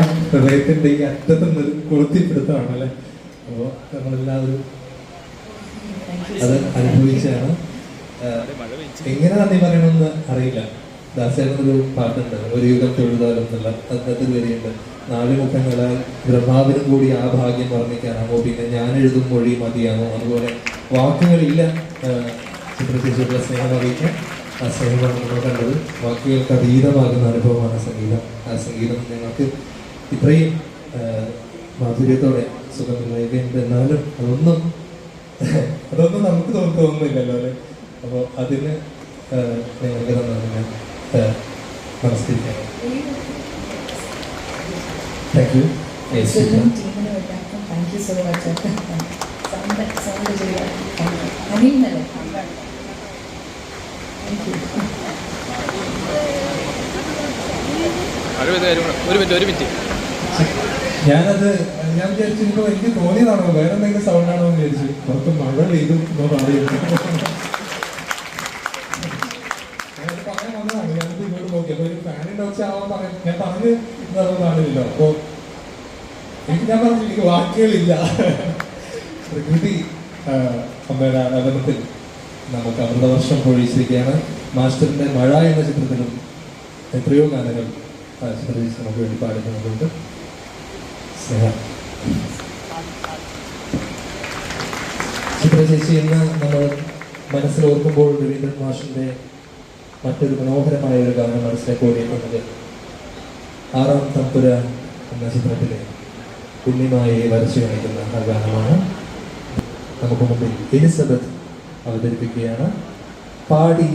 ഹൃദയത്തിന്റെ ഈ അറ്റത്ത് കൊളുത്തിപ്പിടുത്തമാണ് അല്ലെ അപ്പോ നമ്മളെല്ലാവരും അത് അനുഭവിച്ചാണ്. എങ്ങനെ നന്ദി പറയണമെന്ന് അറിയില്ല. ദാസേനൊരു പാട്ടുണ്ട്. ഒരു യുഗം തൊഴുതാലും എന്നുള്ള അതിനകത്ത് വരിയുണ്ട്. നാല് മുഖങ്ങളാൽ ബ്രഹ്മാവിനും കൂടി ആ ഭാഗ്യം വർണിക്കാനാമോ പിന്നെ ഞാൻ എഴുതും മൊഴി മതിയാമോ അതുപോലെ വാക്കുകളില്ല. ചിത്രശേഷിയുടെ സ്നേഹം അറിയിക്കാൻ ആ സ്നേഹമാണ് നമ്മൾ കണ്ടത്. വാക്കുകൾക്ക് അതീതമാകുന്ന അനുഭവമാണ് സംഗീതം. ആ സംഗീതം ഞങ്ങൾക്ക് ഇത്രയും മാധുര്യത്തോടെ സുഖം നിർവഹിക്കുന്നുണ്ട് എന്നാലും അതൊന്നും അതൊന്നും നമുക്ക് തോന്നുന്നില്ലല്ലോ അല്ലെ? അപ്പോൾ അതിന് ആഹ് ഞങ്ങൾക്ക് ഞാൻ നമസ്കരിക്കാം. Thank you thank you so much sound ചെയ്യാൻ അനിയനല്ലേ താങ്ക് യു ഒരു മിനിറ്റ് ഒരു മിനിറ്റ് ഒരു മിനിറ്റ്. ഞാനത് ഞാൻ വിചാരിച്ചു എനിക്ക് തോന്നിയതാണോ? വേറെ എന്തെങ്കിലും സൗണ്ട് ആണോ എന്ന് വിചാരിച്ചു. പുറത്ത് മഴ പെയ്തു എന്നോ പറയുന്നു. ഞാൻ പറഞ്ഞ് ഇതൊന്നും കാണില്ലല്ലോ അപ്പൊ എനിക്ക് നമുക്ക് അമൃതവർഷം പൊഴിച്ചിരിക്കുകയാണ്. മാസ്റ്ററിന്റെ മഴ എന്ന ചിത്രത്തിലും എത്രയോ ഗാനങ്ങൾ ചിത്രീകരിച്ച് നമുക്ക് വേണ്ടി പാടുന്നുണ്ട് ചിത്ര ചേച്ചി ഇന്ന് നമ്മൾ മനസ്സിൽ ഓർക്കുമ്പോൾ രവീന്ദ്രൻ മാഷിന്റെ മറ്റൊരു മനോഹരമായ ഒരു ഗാനം മനസ്സിലേക്ക് ഓടിയിട്ടുള്ളത് ആറാം തമ്പുര എന്ന ചിത്രത്തിലെ പുണ്യമായി വരച്ചു കാണിക്കുന്ന ആ ഗാനമാണ്. നമുക്ക് മുമ്പിൽ എലിസബത്ത് അവതരിപ്പിക്കുകയാണ്. പാടി